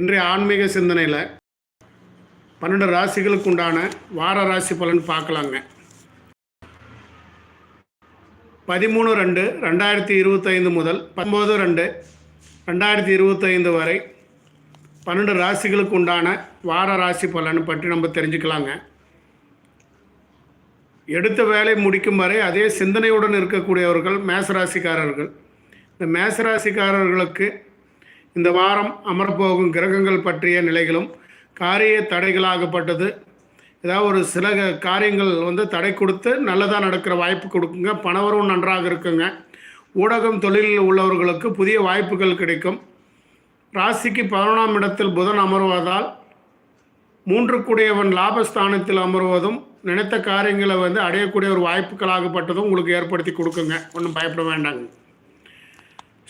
இன்றைய ஆன்மீக சிந்தனையில் பன்னெண்டு ராசிகளுக்கு உண்டான வார ராசி பலன் பார்க்கலாங்க. பதிமூணு ரெண்டு ரெண்டாயிரத்தி இருபத்தைந்து முதல் பத்தொம்போது ரெண்டு ரெண்டாயிரத்தி இருபத்தைந்து வரை பன்னெண்டு ராசிகளுக்கு உண்டான வார ராசி பலன் பற்றி நம்ம தெரிஞ்சுக்கலாங்க. எடுத்த வேலை முடிக்கும் வரை அதே சிந்தனையுடன் இருக்கக்கூடியவர்கள் மேசராசிக்காரர்கள். இந்த மேசராசிக்காரர்களுக்கு இந்த வாரம் அமரப்போகும் கிரகங்கள் பற்றிய நிலைகளும் காரிய தடைகளாகப்பட்டது. ஏதாவது ஒரு சில காரியங்கள் வந்து தடை கொடுத்து நல்லதாக நடக்கிற வாய்ப்பு கொடுக்குங்க. பணவரும் நன்றாக இருக்குங்க. ஊடகம் தொழிலில் உள்ளவர்களுக்கு புதிய வாய்ப்புகள் கிடைக்கும். ராசிக்கு பதினொன்றாம் இடத்தில் புதன் அமர்வதால் மூன்று கூடியவன் லாபஸ்தானத்தில் அமர்வதும் நினைத்த காரியங்களை வந்து அடையக்கூடிய ஒரு வாய்ப்புகளாகப்பட்டதும் உங்களுக்கு ஏற்படுத்தி கொடுக்குங்க. ஒன்றும் பயப்பட வேண்டாங்க.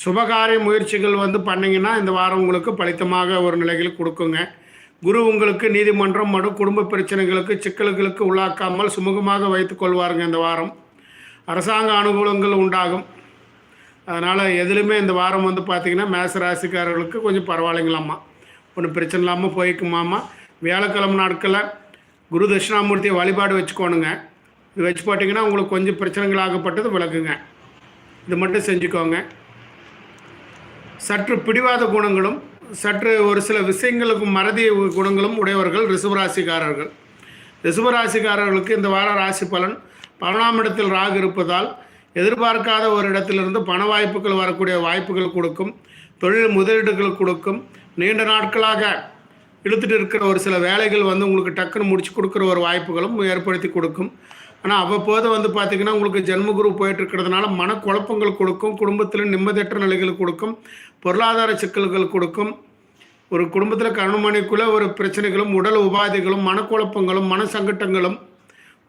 சுபகாரிய முயற்சிகள் வந்து பண்ணிங்கன்னா இந்த வாரம் உங்களுக்கு பலித்தமாக ஒரு நிலையில் கொடுக்குங்க. குரு உங்களுக்கு நீதிமன்றம் மற்றும் குடும்ப பிரச்சனைகளுக்கு சிக்கல்களுக்கு உள்ளாக்காமல் சுமூகமாக வைத்துக் கொள்வாருங்க இந்த வாரம். அரசாங்க அனுகூலங்கள் உண்டாகும். அதனால் எதுலையுமே இந்த வாரம் வந்து பார்த்திங்கன்னா மேச ராசிக்காரர்களுக்கு கொஞ்சம் பரவாயில்லைங்களாம்மா. ஒன்றும் பிரச்சனை இல்லாமல் போய்க்குமாம்மா. வியாழக்கிழமை நாட்களில் குரு தட்சிணாமூர்த்தியை வழிபாடு வச்சுக்கோணுங்க. இது வச்சு போட்டிங்கன்னா உங்களுக்கு கொஞ்சம் பிரச்சனைகள் ஆகப்பட்டது விளக்குங்க. இது மட்டும் செஞ்சுக்கோங்க. சற்று பிடிவாத குணங்களும் சற்று ஒரு சில விஷயங்களுக்கும் மறதி குணங்களும் உடையவர்கள் ரிசுவராசிக்காரர்கள் ரிசுவராசிக்காரர்களுக்கு இந்த வார ராசி பலன் பன்னெண்டாம் இடத்தில் ராகு இருப்பதால் எதிர்பார்க்காத ஒரு இடத்திலிருந்து பண வாய்ப்புகள் வரக்கூடிய வாய்ப்புகள் கொடுக்கும் தொழில் முதலீடுகள் கொடுக்கும் நீண்ட நாட்களாக இழுத்துட்டு இருக்கிற ஒரு சில வேலைகள் வந்து உங்களுக்கு டக்குன்னு முடிச்சு கொடுக்குற ஒரு வாய்ப்புகளும் ஏற்படுத்தி கொடுக்கும். ஆனால் அவ்வப்போது வந்து பார்த்திங்கன்னா உங்களுக்கு ஜென்மகுரு போயிட்டு இருக்கிறதுனால மனக்குழப்பங்கள் கொடுக்கும் குடும்பத்தில் நிம்மதியற்ற நிலைகள் கொடுக்கும் பொருளாதார சிக்கல்கள் கொடுக்கும். ஒரு குடும்பத்தில் கருணமணிக்குள்ளே ஒரு பிரச்சனைகளும் உடல் உபாதைகளும் மனக்குழப்பங்களும் மன சங்கட்டங்களும்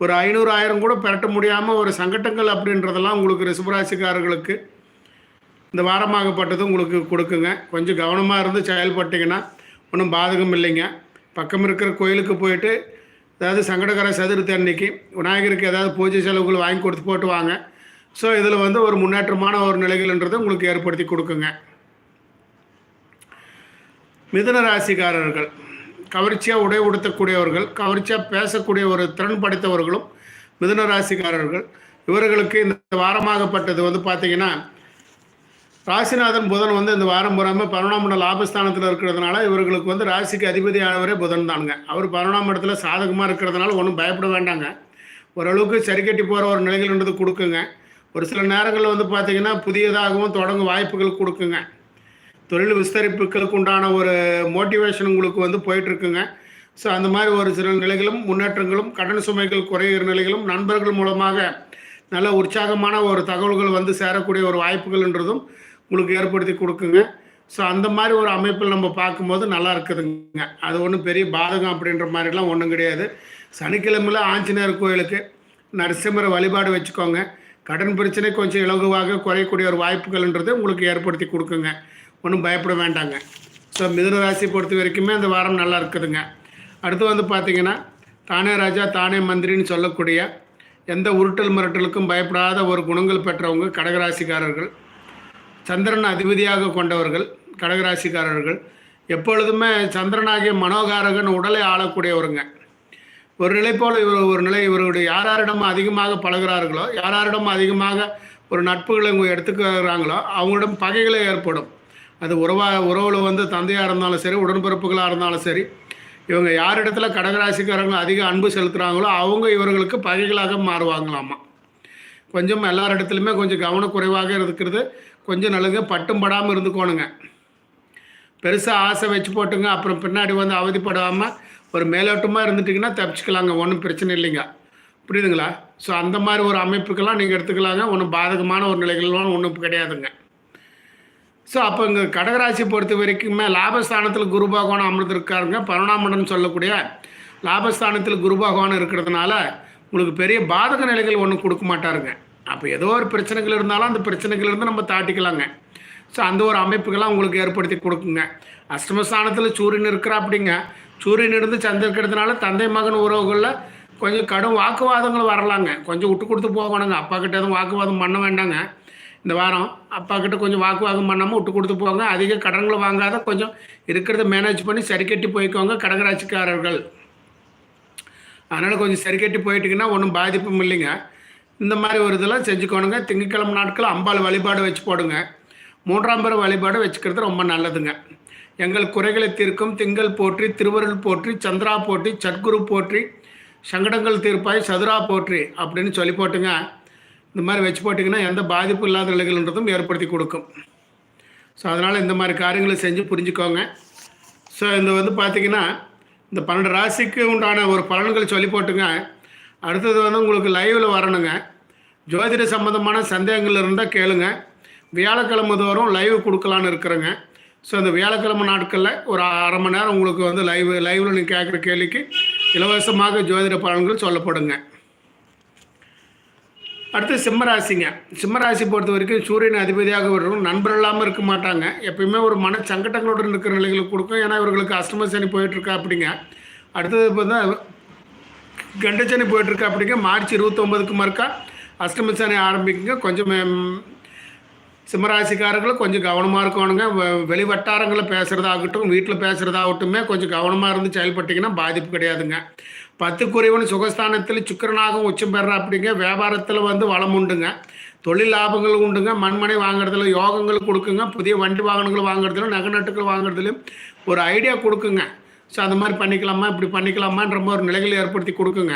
ஒரு ஐநூறு ஆயிரம் கூட பெரட்ட முடியாமல் ஒரு சங்கட்டங்கள் அப்படின்றதெல்லாம் உங்களுக்கு ரிசுபராசிக்காரர்களுக்கு இந்த வாரமாகப்பட்டது உங்களுக்கு கொடுக்குங்க. கொஞ்சம் கவனமாக இருந்து செயல்பட்டிங்கன்னா ஒன்றும் பாதகம் இல்லைங்க. பக்கம் இருக்கிற கோயிலுக்கு போயிட்டு அதாவது சங்கடகர சதுர்த்தி அன்னைக்கு விநாயகருக்கு ஏதாவது பூஜை செலவுகள் வாங்கி கொடுத்து போட்டு வாங்க. ஸோ இதில் வந்து ஒரு முன்னேற்றமான ஒரு நிலைகள்ன்றதை உங்களுக்கு ஏற்படுத்தி கொடுக்குங்க. மிதுன ராசிக்காரர்கள் கவர்ச்சியாக உடை உடுத்தக்கூடியவர்கள் கவர்ச்சியாக பேசக்கூடிய ஒரு திறன் படைத்தவர்களும் மிதுன ராசிக்காரர்கள். இவர்களுக்கு இந்த வாரமாகப்பட்டது வந்து பார்த்தீங்கன்னா ராசிநாதன் புதன் வந்து இந்த வாரம் பூராமல் பன்னெண்டாம் ஆபஸ்தானத்தில் லாபஸ்தானத்தில் இருக்கிறதுனால இவர்களுக்கு வந்து ராசிக்கு அதிபதியானவரே புதன் தானுங்க. அவர் பன்னெண்டாம் இடத்துல சாதகமாக இருக்கிறதுனால ஒன்றும் பயப்பட வேண்டாங்க. ஓரளவுக்கு சரி கட்டி போகிற ஒரு நிலைகள்ன்றது கொடுக்குங்க. ஒரு சில நேரங்களில் வந்து பார்த்திங்கன்னா புதியதாகவும் தொடங்க வாய்ப்புகள் கொடுக்குங்க. தொழில் விஸ்தரிப்புகளுக்கு உண்டான ஒரு மோட்டிவேஷன் உங்களுக்கு வந்து போயிட்டுருக்குங்க. ஸோ அந்த மாதிரி ஒரு சில நிலைகளும் முன்னேற்றங்களும் கடன் சுமைகள் குறைகிற நிலைகளும் நண்பர்கள் மூலமாக நல்ல உற்சாகமான ஒரு தகவல்கள் வந்து சேரக்கூடிய ஒரு வாய்ப்புகள்ன்றதும் உங்களுக்கு ஏற்படுத்தி கொடுக்குங்க. ஸோ அந்த மாதிரி ஒரு அமைப்பில் நம்ம பார்க்கும்போது நல்லா இருக்குதுங்க. அது ஒன்றும் பெரிய பாதகம் அப்படின்ற மாதிரிலாம் ஒன்றும் கிடையாது. சனிக்கிழமையில் ஆஞ்சநேயர் கோயிலுக்கு நரசிம்மரை வழிபாடு வச்சுக்கோங்க. கடன் பிரச்சனை கொஞ்சம் இலகுவாக குறையக்கூடிய ஒரு வாய்ப்புகள்ன்றது உங்களுக்கு ஏற்படுத்தி கொடுக்குங்க. ஒன்றும் பயப்பட வேண்டாங்க. ஸோ மிதுன ராசியை பொறுத்த வரைக்குமே அந்த வாரம் நல்லா இருக்குதுங்க. அடுத்து வந்து பார்த்திங்கன்னா தானே ராஜா தானே மந்திரின்னு சொல்லக்கூடிய எந்த உருட்டல் மிரட்டலுக்கும் பயப்படாத ஒரு குணங்கள் பெற்றவங்க கடகராசிக்காரர்கள். சந்திரன் அதிபதியாக கொண்டவர்கள் கடகராசிக்காரர்கள் எப்பொழுதுமே சந்திரனாகிய மனோகாரகன் உடலை ஆளக்கூடியவருங்க. ஒரு நிலை போல் இவர் ஒரு நிலை இவருடைய யாராரிடம் அதிகமாக பழகுறார்களோ யாராரிடம் அதிகமாக ஒரு நட்புகளை இவங்க எடுத்துக்கிறாங்களோ அவங்களிடம் பகைகளே ஏற்படும். அது உறவா உறவில் வந்து தந்தையாக இருந்தாலும் சரி உடன்பிறப்புகளாக இருந்தாலும் சரி இவங்க யாரிடத்துல கடகராசிக்காரங்க அதிக அன்பு செலுத்துகிறாங்களோ அவங்க இவர்களுக்கு பகைகளாக மாறுவாங்களாமா. கொஞ்சம் எல்லார் இடத்துலையுமே கொஞ்சம் கவனக்குறைவாக இருக்கிறது. கொஞ்சம் நல்லது பட்டும் படாமல் இருந்துக்கோணுங்க. பெருசாக ஆசை வச்சு போட்டுங்க. அப்புறம் பின்னாடி வந்து அவதிப்படாமல் ஒரு மேலோட்டமாக இருந்துட்டிங்கன்னா தப்பிச்சுக்கலாங்க. ஒன்றும் பிரச்சனை இல்லைங்க. புரியுதுங்களா? ஸோ அந்த மாதிரி ஒரு அமைப்புக்கெல்லாம் நீங்கள் எடுத்துக்கலாங்க. ஒன்றும் பாதகமான ஒரு நிலைகள்லாம் ஒன்றும் கிடையாதுங்க. ஸோ அப்போ இங்கே கடகராசி பொறுத்த வரைக்குமே லாபஸ்தானத்தில் குரு பகவான் அமர்ந்திருக்காருங்க. பன்னெண்டாம் சொல்லக்கூடிய லாபஸ்தானத்தில் குரு பகவான் இருக்கிறதுனால உங்களுக்கு பெரிய பாதக நிலைகள் ஒன்றும் கொடுக்க மாட்டாருங்க. அப்போ ஏதோ ஒரு பிரச்சனைகள் இருந்தாலும் அந்த பிரச்சனைகள் இருந்து நம்ம தாட்டிக்கலாங்க. ஸோ அந்த ஒரு அமைப்புகள்லாம் உங்களுக்கு ஏற்படுத்தி கொடுக்குங்க. அஷ்டமஸ்தானத்தில் சூரியன் இருக்கிறா அப்படிங்க சூரியன் இருந்து சந்திருக்கிறதுனால தந்தை மகன் உறவுகளில் கொஞ்சம் கடும் வாக்குவாதங்கள் வரலாங்க. கொஞ்சம் விட்டு கொடுத்து போகணுங்க. அப்பா கிட்ட எதுவும் வாக்குவாதம் பண்ண வேண்டாங்க. இந்த வாரம் அப்பா கிட்ட கொஞ்சம் வாக்குவாதம் பண்ணாமல் விட்டு கொடுத்து போங்க. அதிக கடன்களை வாங்காத கொஞ்சம் இருக்கிறத மேனேஜ் பண்ணி சரி கட்டி போய்க்கோங்க கடகராட்சிக்காரர்கள் அதனால் கொஞ்சம் சரி கட்டி போயிட்டீங்கன்னா ஒன்றும் பாதிப்பும் இல்லைங்க. இந்த மாதிரி ஒரு இதெல்லாம் செஞ்சுக்கோணுங்க. திங்கட்கிழமை நாட்கள் அம்பாள் வழிபாடு வச்சு போடுங்க. மூன்றாம் பேர் வழிபாடு வச்சுக்கிறது ரொம்ப நல்லதுங்க. எங்கள் குறைகளை தீர்க்கும் திங்கள் போற்றி திருவருள் போற்றி சந்திரா போற்றி சத்குரு போற்றி சங்கடங்கள் தீர்ப்பாய் சதுரா போற்றி அப்படின்னு சொல்லி போட்டுங்க. இந்த மாதிரி வச்சு போட்டிங்கன்னா எந்த பாதிப்பு இல்லாத நிலைகள்ன்றதும் ஏற்படுத்தி கொடுக்கும். ஸோ அதனால் இந்த மாதிரி காரியங்களை செஞ்சு புரிஞ்சுக்கோங்க. ஸோ இந்த வந்து பார்த்திங்கன்னா இந்த பன்னெண்டு ராசிக்கு உண்டான ஒரு பலன்கள் சொல்லி போட்டுங்க. அடுத்தது வந்து உங்களுக்கு லைவில் வரணுங்க. ஜோதிட சம்மந்தமான சந்தேகங்கள் இருந்தால் கேளுங்க. வியாழக்கிழமை தோறும் லைவ் கொடுக்கலான்னு இருக்கிறேங்க. ஸோ அந்த வியாழக்கிழமை நாட்களில் ஒரு அரை மணி நேரம் உங்களுக்கு வந்து லைவ் லைவில் நீங்கள் கேட்குற கேள்விக்கு இலவசமாக ஜோதிட பலன்கள் சொல்லப்படுங்க. அடுத்து சிம்மராசிங்க. சிம்மராசி பொறுத்த வரைக்கும் சூரியன் அதிபதியாக வரும் நண்பர் இல்லாமல் இருக்க மாட்டாங்க. எப்பயுமே ஒரு மன சங்கடங்களுடன் இருக்கிற நிலைகளுக்கு கொடுக்கும். ஏன்னா இவர்களுக்கு அஷ்டம சனி போயிட்டுருக்கா அப்படிங்க. அடுத்தது இப்போ தான் கண்டச்சனி போயிட்டுருக்கு அப்படிங்க. மார்ச் இருபத்தொம்பதுக்கு மறுக்கா. அஷ்டம சனி ஆரம்பிக்குங்க. கொஞ்சம் சிம்மராசிக்காரர்களும் கொஞ்சம் கவனமாக இருக்கணுங்க. வெளி வட்டாரங்களில் பேசுகிறதாகட்டும் வீட்டில் பேசுகிறதாகட்டுமே கொஞ்சம் கவனமாக இருந்து செயல்பட்டிங்கன்னா பாதிப்பு கிடையாதுங்க. பத்து குறைவன் சுகஸ்தானத்தில் சுக்கரனாகவும் உச்சம் பெற அப்படிங்க. வியாபாரத்தில் வந்து வளம் உண்டுங்க. தொழில் லாபங்கள் உண்டுங்க. மண்மனை வாங்குறதுல யோகங்கள் கொடுக்குங்க. புதிய வண்டி வாகனங்கள் வாங்குறதுல நகை நட்டுகள் வாங்குறதுலையும் ஒரு ஐடியா கொடுக்குங்க. ஸோ அந்த மாதிரி பண்ணிக்கலாமா இப்படி பண்ணிக்கலாமான்ற மாதிரி ஒரு நிலைகள் ஏற்படுத்தி கொடுக்குங்க.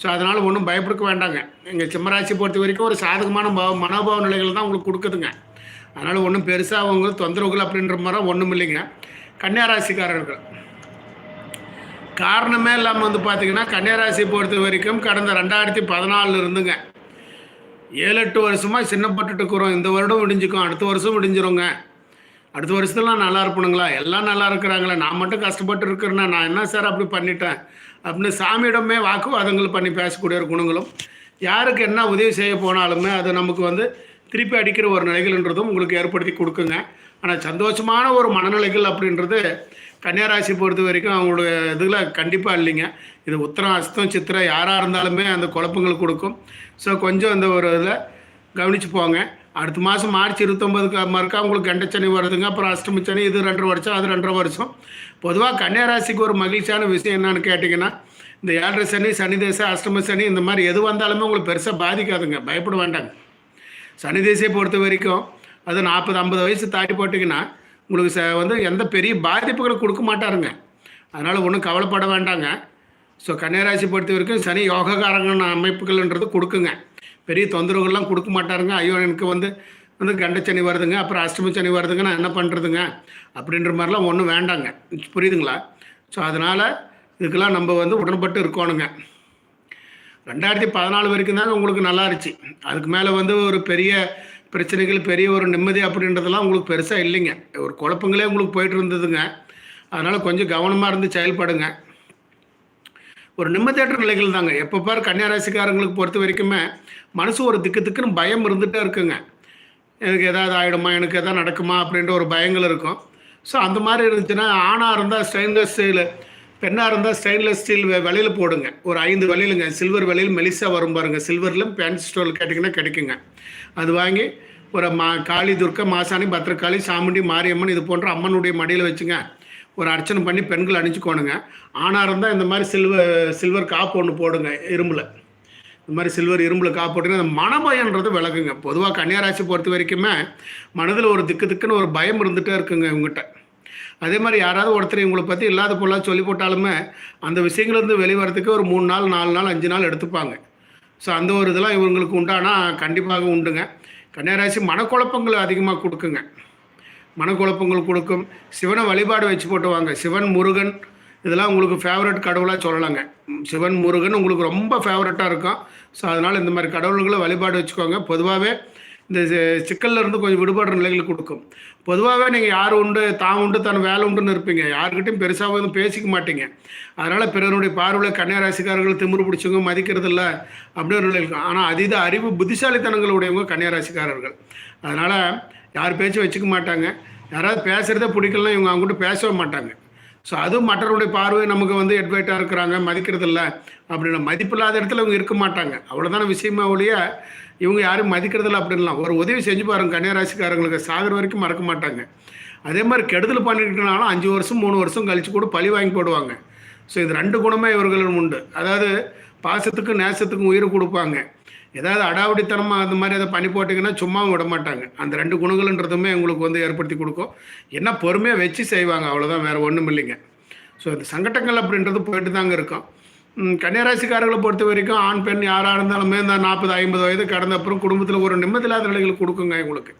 ஸோ அதனால் ஒன்றும் பயப்படுக்க வேண்டாங்க. எங்கள் சிம்மராசி பொறுத்த வரைக்கும் ஒரு சாதகமான பாவ மனோபாவ நிலைகள் தான் உங்களுக்கு கொடுக்குதுங்க. அதனால் ஒன்றும் பெருசாக அவங்க தொந்தரவுகள் அப்படின்ற மாதிரி ஒன்றும் இல்லைங்க. கன்னியாராசிக்காரர்கள். காரணமே இல்லாமல் வந்து பார்த்திங்கன்னா கன்னியாராசி பொறுத்த வரைக்கும் கடந்த ரெண்டாயிரத்தி பதினாலில் இருந்துங்க. ஏழு எட்டு வருஷமாக சின்னப்பட்டுட்டு இருக்கிறோம். இந்த வருடம் முடிஞ்சுக்கும் அடுத்த வருஷம் முடிஞ்சிருங்க. அடுத்த வருஷத்துலாம் நல்லா இருப்பணுங்களா? எல்லாம் நல்லா இருக்கிறாங்களே. நான் மட்டும் கஷ்டப்பட்டு இருக்கிறேன்னா நான் என்ன சார் அப்படி பண்ணிட்டேன்? அப்படின்னு சாமியிடமே வாக்குவாதங்கள் பண்ணி பேசக்கூடிய ஒரு குணங்களும் யாருக்கு என்ன உதவி செய்ய போனாலுமே அது நமக்கு வந்து திருப்பி அடிக்கிற ஒரு நிலைகள்ன்றதும் உங்களுக்கு ஏற்படுத்தி கொடுக்குங்க. ஆனால் சந்தோஷமான ஒரு மனநிலைகள் அப்படின்றது கன்னியாராசி பொறுத்த வரைக்கும் அவங்களுடைய இதில் கண்டிப்பாக இல்லைங்க. இது உத்தரம் அஸ்தம் சித்திரம் யாராக இருந்தாலுமே அந்த குழப்பங்கள் கொடுக்கும். ஸோ கொஞ்சம் அந்த ஒரு இதில் கவனிச்சு போங்க. அடுத்த மாதம் மார்ச் இருபத்தொம்பதுக்கு மறுக்கா உங்களுக்கு கண்டச்சனி வருதுங்க. அப்புறம் அஷ்டமி சனி இது ரெண்டரை வருஷம் அது ரெண்டரை வருஷம். பொதுவாக கன்னியாராசிக்கு ஒரு மகிழ்ச்சியான விஷயம் என்னன்னு கேட்டிங்கன்னா இந்த ஏழரை சனி சனி தேசம் அஷ்டம சனி இந்த மாதிரி எது வந்தாலுமே உங்களுக்கு பெருசாக பாதிக்காதுங்க. பயப்பட வேண்டாங்க. சனி தேசியை பொறுத்த வரைக்கும் அது நாற்பது ஐம்பது வயசு தாட்டி போட்டிங்கன்னா உங்களுக்கு ச வந்து எந்த பெரிய பாதிப்புகளை கொடுக்க மாட்டாருங்க. அதனால் ஒன்றும் கவலைப்பட வேண்டாங்க. ஸோ கன்னியராசி பொறுத்த வரைக்கும் சனி யோகக்காரங்கன அமைப்புகள்ன்றது கொடுக்குங்க. பெரிய தொந்தரவுகள்லாம் கொடுக்க மாட்டாருங்க. ஐயோ எனக்கு வந்து வந்து கண்டச்சனி வருதுங்க அப்புறம் அஷ்டமி சனி வருதுங்க நான் என்ன பண்ணுறதுங்க அப்படின்ற மாதிரிலாம் ஒன்றும் வேண்டாங்க. புரியுதுங்களா? ஸோ அதனால் இதுக்கெல்லாம் நம்ம வந்து உடன்பட்டு இருக்கணுங்க. ரெண்டாயிரத்தி பதினாலு வரைக்கும் தான் உங்களுக்கு நல்லா இருந்துச்சு. அதுக்கு மேலே வந்து ஒரு பெரிய பிரச்சனைகள் பெரிய ஒரு நிம்மதி அப்படின்றதெல்லாம் உங்களுக்கு பெருசாக இல்லைங்க. ஒரு குழப்பங்களே உங்களுக்கு போயிட்டு இருந்ததுங்க. அதனால் கொஞ்சம் கவனமாக இருந்து செயல்படுங்க. ஒரு நிம்மதியற்ற நிலைகள் தாங்க. எப்போ பார் கன்னியாராசிக்காரங்களுக்கு பொறுத்த வரைக்குமே மனசு ஒரு திக்கு திக்குன்னு பயம் இருந்துகிட்டே இருக்குங்க. எனக்கு எதாவது ஆகிடுமா எனக்கு எதாவது நடக்குமா? அப்படின்ற ஒரு பயங்கள் இருக்கும். ஸோ அந்த மாதிரி இருந்துச்சுன்னா ஆணாக இருந்தால் ஸ்டெயின்லெஸ் ஸ்டீல் பெண்ணாக இருந்தால் ஸ்டெயின்லெஸ் ஸ்டீல் விலையில் போடுங்க. ஒரு ஐந்து விலையிலுங்க சில்வர் விலையில் மெலிசா வரும் பாருங்க. சில்வர்லையும் பேண்ட் ஸ்டோரில் கேட்டிங்கன்னா கிடைக்குங்க. அது வாங்கி ஒரு மா காளி துர்க்கை மாசாணி பத்திரகாளி சாமுண்டி மாரியம்மன் இது போன்ற அம்மனுடைய மடியில் வச்சுங்க. ஒரு அர்ச்சனை பண்ணி பெண்கள் அணிஞ்சுக்கோணுங்க. ஆணாக இருந்தால் இந்த மாதிரி சில்வர் சில்வர் காப்பு ஒன்று போடுங்க இரும்பில். இந்த மாதிரி சில்வர் இரும்பில் காப்பு போட்டிங்கன்னா அந்த மனபயன்றது விலகுங்க. பொதுவாக கன்னியாராசி பொறுத்த வரைக்குமே மனதில் ஒரு திக்கு திக்குன்னு ஒரு பயம் இருந்துகிட்டே இருக்குங்க இவங்ககிட்ட. அதே மாதிரி யாராவது ஒருத்தர் இவங்களை பற்றி இல்லாத பொருளாக சொல்லி போட்டாலுமே அந்த விஷயங்கள்லேருந்து வெளிவரத்துக்கு ஒரு மூணு நாள் நாலு நாள் அஞ்சு நாள் எடுத்துப்பாங்க. ஸோ அந்த ஒரு இதெல்லாம் இவங்களுக்கு உண்டானா கண்டிப்பாக உண்டுங்க. கன்னியாராசி மனக்குழப்பங்கள் அதிகமாக கொடுக்குங்க. மனக்குழப்பங்கள் கொடுக்கும். சிவனை வழிபாடு வச்சு போட்டு வாங்க சிவன் முருகன் இதெல்லாம் உங்களுக்கு ஃபேவரட் கடவுளாக சொல்லலாங்க. சிவன் முருகன் உங்களுக்கு ரொம்ப ஃபேவரட்டாக இருக்கும். ஸோ அதனால் இந்த மாதிரி கடவுள்களை வழிபாடு வச்சுக்கோங்க. பொதுவாகவே இந்த சிக்கல்ல இருந்து கொஞ்சம் விடுபடுற நிலைகளுக்கு கொடுக்கும். பொதுவாகவே நீங்கள் யார் உண்டு தான் உண்டு தன் வேலை உண்டுன்னு இருப்பீங்க. யாருக்கிட்டையும் பெருசாக வந்து பேசிக்க மாட்டீங்க. அதனால் பிறருடைய பார்வையில் கன்னியாராசிக்காரர்கள் திமுரு பிடிச்சவங்க மதிக்கிறது இல்லை அப்படி நிலை இருக்கும். ஆனால் அதீத அறிவு புத்திசாலித்தனங்கள் உடையவங்க கன்னியாராசிக்காரர்கள் அதனால் யார் பேச்சும் வச்சுக்க மாட்டாங்க. யாராவது பேசுகிறதே பிடிக்கலனா இவங்க அவங்ககிட்ட பேசவே மாட்டாங்க. ஸோ அதுவும் மற்றவருடைய பார்வை நமக்கு வந்து எட்வைட்டாக இருக்கிறாங்க மதிக்கிறது இல்லை அப்படின்னா மதிப்பில்லாத இடத்துல இவங்க இருக்க மாட்டாங்க. அவ்வளோதான விஷயமா ஒழிய இவங்க யாரும் மதிக்கிறதில்ல அப்படின்லாம் ஒரு உதவி செஞ்சு பாருங்க கன்னியாராசிக்காரங்களுக்கு சாகிற வரைக்கும் மறக்க மாட்டாங்க. அதே மாதிரி கெடுதல் பண்ணிக்கிட்டனாலும் அஞ்சு வருஷம் மூணு வருஷம் கழிச்சு கூட பழி வாங்கி போடுவாங்க. ஸோ இது ரெண்டு குணமே இவர்களும் உண்டு. அதாவது பாசத்துக்கும் நேசத்துக்கும் உயிர் கொடுப்பாங்க. ஏதாவது அடாவடித்தனமாக அந்த மாதிரி அதை பண்ணி போட்டிங்கன்னா சும்மாவும் விட மாட்டாங்க. அந்த ரெண்டு குணங்கள்ன்றதுமே உங்களுக்கு வந்து ஏற்படுத்தி கொடுக்கும். என்ன பொறுமையாக வச்சு செய்வாங்க அவ்வளோதான் வேறு ஒன்றும் இல்லைங்க. ஸோ இந்த சங்கடங்கள் அப்படின்றது போயிட்டு தாங்க இருக்கும். கன்னியராசிக்காரர்களை பொறுத்த வரைக்கும் ஆண் பெண் யாராக இருந்தாலுமே இந்த நாற்பது ஐம்பது வயது கடந்த அப்புறம் குடும்பத்தில் ஒரு நிம்மதியில்லாத நிலைகள் கொடுக்குங்க உங்களுக்கு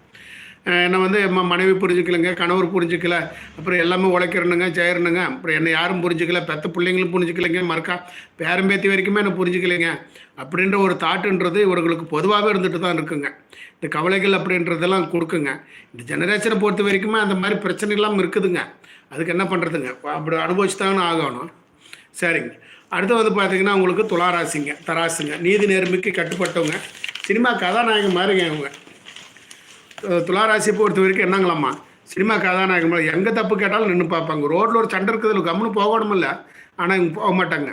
என்னை வந்து மனைவி புரிஞ்சுக்கலைங்க கணவர் புரிஞ்சுக்கல அப்புறம் எல்லாமே உழைக்கிறனுங்க செய்யறனுங்க அப்புறம் என்னை யாரும் புரிஞ்சுக்கல பெத்த பிள்ளைங்களும் புரிஞ்சுக்கலைங்க மறக்கா பேரம்பேத்தி வரைக்குமே என்னை புரிஞ்சுக்கலைங்க. அப்படின்ற ஒரு தாட்டுன்றது இவர்களுக்கு பொதுவாகவே இருந்துட்டு தான் இருக்குங்க. இந்த கவலைகள் அப்படின்றதெல்லாம் கொடுக்குங்க. இந்த ஜெனரேஷனை பொறுத்த வரைக்குமே அந்த மாதிரி பிரச்சனைலாம் இருக்குதுங்க. அதுக்கு என்ன பண்ணுறதுங்க அப்படி அனுபவிச்சு ஆகணும். சரிங்க. அடுத்து வந்து பார்த்தீங்கன்னா உங்களுக்கு துளாராசிங்க தராசுங்க நீதி நேர்மைக்கு கட்டுப்பட்டவங்க சினிமா கதாநாயகன் மாதிரிங்க அவங்க துளாராசியை பொறுத்த வரைக்கும் என்னங்களாம்மா? சினிமா கதாநாயகம் எங்கே தப்பு கேட்டாலும் நின்று பார்ப்பாங்க. ரோட்டில் ஒரு சண்டை இருக்குது கம்முன்னு போகணுமில்ல. ஆனால் இங்கே போக மாட்டாங்க.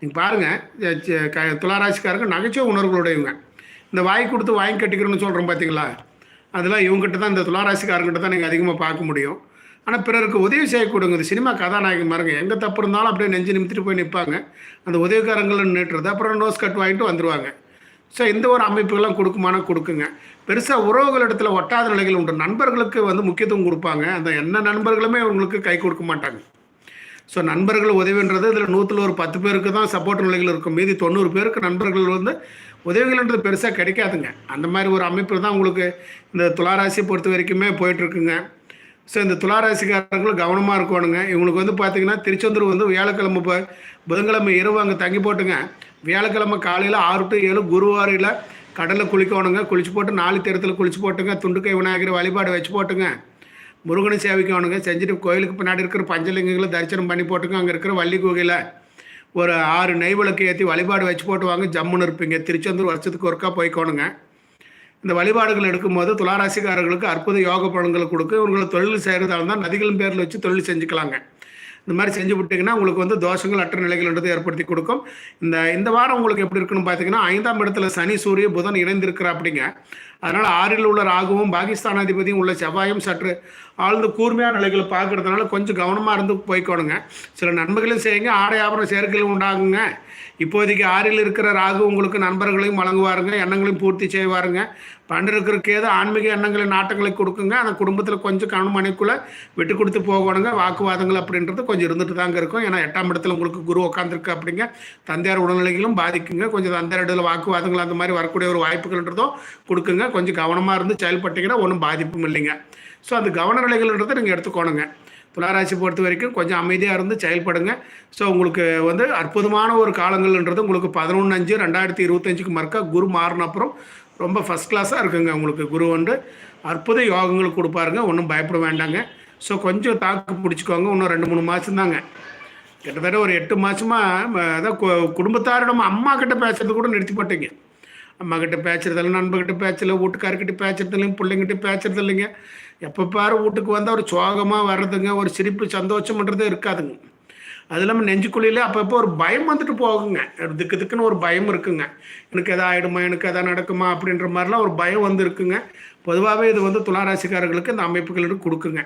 நீங்கள் பாருங்கள் துளாராசிக்காரங்க நகைச்சுவை உணர்வுகளுடையவங்க. இந்த வாய் கொடுத்து வாங்கி கட்டிக்கிறோன்னு சொல்கிறோம் பார்த்தீங்களா அதெல்லாம் இவங்ககிட்ட தான் இந்த துளாராசிக்காரங்கிட்ட தான் நீங்கள் அதிகமாக பார்க்க முடியும். ஆனால் பிறருக்கு உதவி செய்யக்கூடுங்க இந்த சினிமா கதாநாயகன் பாருங்க எங்கே தப்பு இருந்தாலும் அப்படியே நெஞ்சு நிமித்திட்டு போய் நிற்பாங்க அந்த உதவிக்காரங்களை நின்றுறது அப்புறம் நோஸ் கட் வாங்கிட்டு வந்துடுவாங்க ஸோ இந்த ஒரு அமைப்புகள்லாம் கொடுக்குமானா கொடுக்குங்க. பெருசாக உறவுகளிடத்துல ஒட்டாத நிலைகள் உண்டு. நண்பர்களுக்கு வந்து முக்கியத்துவம் கொடுப்பாங்க. அந்த என்ன நண்பர்களுமே அவங்களுக்கு கை கொடுக்க மாட்டாங்க. ஸோ நண்பர்கள் உதவின்றது இதில் நூற்றில் ஒரு பத்து பேருக்கு தான் சப்போர்ட் நிலைகள் இருக்கும். மீதி தொண்ணூறு பேருக்கு நண்பர்கள் வந்து உதவிகள்ன்றது பெருசாக கிடைக்காதுங்க. அந்த மாதிரி ஒரு அமைப்பு தான் உங்களுக்கு இந்த துளாராசியை பொறுத்த வரைக்குமே போயிட்டுருக்குங்க. ஸோ இந்த துளாராசிக்காரர்களும் கவனமாக இருக்கணுங்க. இவங்களுக்கு வந்து பார்த்தீங்கன்னா திருச்செந்தூர் வந்து வியாழக்கிழமை இப்போ புதன்கிழமை இரவு அங்கே தங்கி போட்டுங்க. வியாழக்கிழமை காலையில் ஆறு டு ஏழு குருவாரியில் கடலில் குளிக்கணுங்க. குளிச்சு போட்டு நாலு தேரத்தில் குளிச்சு போட்டுங்க. துண்டுக்கை விநாயகர் வழிபாடு வச்சு போட்டுங்க. முருகனை சேவிக்கணுங்க. செஞ்சுட்டு கோயிலுக்கு பின்னாடி இருக்கிற பஞ்சலிங்கங்களை தரிசனம் பண்ணி போட்டுங்க. அங்கே இருக்கிற வள்ளி குகையில் ஒரு ஆறு நெய் விளக்கு ஏற்றி வழிபாடு வச்சு போட்டு வாங்க. ஜம்முன்னு இருப்பீங்க. திருச்செந்தூர் வருஷத்துக்கு ஒருக்கா போய்க்கோணுங்க. இந்த வழிபாடுகள் எடுக்கும்போது துளாராசிக்காரர்களுக்கு அற்புத யோக பலன்களை கொடுக்க இவங்களை தொழில் செய்கிறதால தான் நதிகளின் பேரில் வச்சு தொழில் செஞ்சுக்கலாங்க. இந்த மாதிரி செஞ்சு விட்டிங்கன்னா உங்களுக்கு வந்து தோஷங்கள் அற்ற நிலைகள்ன்றது ஏற்படுத்தி கொடுக்கும். இந்த இந்த வாரம் உங்களுக்கு எப்படி இருக்குன்னு பார்த்தீங்கன்னா ஐந்தாம் இடத்துல சனி சூரிய புதன் இணைந்திருக்கிற அப்படிங்க அதனால் ஆறில் உள்ள ராகுவும் பாகிஸ்தானாதிபதியும் உள்ள செவ்வாயும் சற்று ஆழ்ந்து கூர்மையான நிலைகளை பார்க்கறதுனால கொஞ்சம் கவனமாக இருந்து போய்க்கோணுங்க. சில நன்மைகளும் செய்யுங்க ஆடை ஆபரண சேர்க்கைகள் உண்டாகுங்க. இப்போதைக்கு ஆறில் இருக்கிற ராகு உங்களுக்கு நண்பர்களையும் வழங்குவாருங்க எண்ணங்களையும் பூர்த்தி செய்வாருங்க. பன்னிருக்கிற ஏதோ ஆன்மீக எண்ணங்களை நாட்டங்களை கொடுக்குங்க. அந்த குடும்பத்தில் கொஞ்சம் கவனமணிக்குள்ளே விட்டு கொடுத்து போகணுங்க. வாக்குவாதங்கள் அப்படின்றது கொஞ்சம் இருந்துட்டு தாங்க இருக்கும். ஏன்னா எட்டாம் இடத்துல உங்களுக்கு குரு உட்காந்துருக்கு அப்படிங்க. தந்தையார் உடல்நிலைகளும் பாதிக்குங்க. கொஞ்சம் தந்தையார் இடத்துல வாக்குவாதங்கள் அந்த மாதிரி வரக்கூடிய ஒரு வாய்ப்புகள்ன்றதும் கொடுக்குங்க. கொஞ்சம் கவனமாக இருந்து செயல்பட்டீங்கன்னா ஒன்றும் பாதிப்பும் இல்லைங்க. ஸோ அந்த கவன நிலைகள்ன்றதை நீங்கள் எடுத்துக்கோணுங்க. துளாராசி பொறுத்த வரைக்கும் கொஞ்சம் அமைதியாக இருந்து செயல்படுங்க. ஸோ உங்களுக்கு வந்து அற்புதமான ஒரு காலங்கள்ன்றது உங்களுக்கு பதினொன்று அஞ்சு ரெண்டாயிரத்தி இருபத்தஞ்சுக்கு மறுக்கா குரு மாறின அப்புறம் ரொம்ப ஃபஸ்ட் கிளாஸாக இருக்குங்க உங்களுக்கு குரு வந்து. அற்புத யோகங்கள் கொடுப்பாருங்க ஒன்றும் பயப்பட வேண்டாங்க. ஸோ கொஞ்சம் தாக்கு பிடிச்சிக்கோங்க இன்னும் ரெண்டு மூணு மாதம் தாங்க. கிட்டத்தட்ட ஒரு எட்டு மாதமாக அதான் குடும்பத்தாரிடம் அம்மா கிட்ட பேசுறது கூட நிறுத்தி போட்டீங்க அம்மா கிட்ட பேசுறதில்ல நண்பர்கிட்ட பேச்சல வீட்டுக்காரர்கிட்ட பேசுறது இல்லைங்க பிள்ளைங்கிட்ட பேசுறது இல்லைங்க எப்போ பாரு வீட்டுக்கு வந்தால் ஒரு சோகமாக வர்றதுங்க ஒரு சிரிப்பு சந்தோஷம்ன்றதே இருக்காதுங்க. அது இல்லாமல் நெஞ்சுக்குள்ளையிலே அப்பப்போ ஒரு பயம் வந்துட்டு போகுங்க. திக்கு திக்குன்னு ஒரு பயம் இருக்குங்க. எனக்கு எதா ஆகிடுமா எனக்கு எதா நடக்குமா அப்படின்ற மாதிரிலாம் ஒரு பயம் வந்து இருக்குங்க பொதுவாகவே இது வந்து துளாராசிக்காரர்களுக்கு இந்த அமைப்புகளுக்கு கொடுக்குங்க.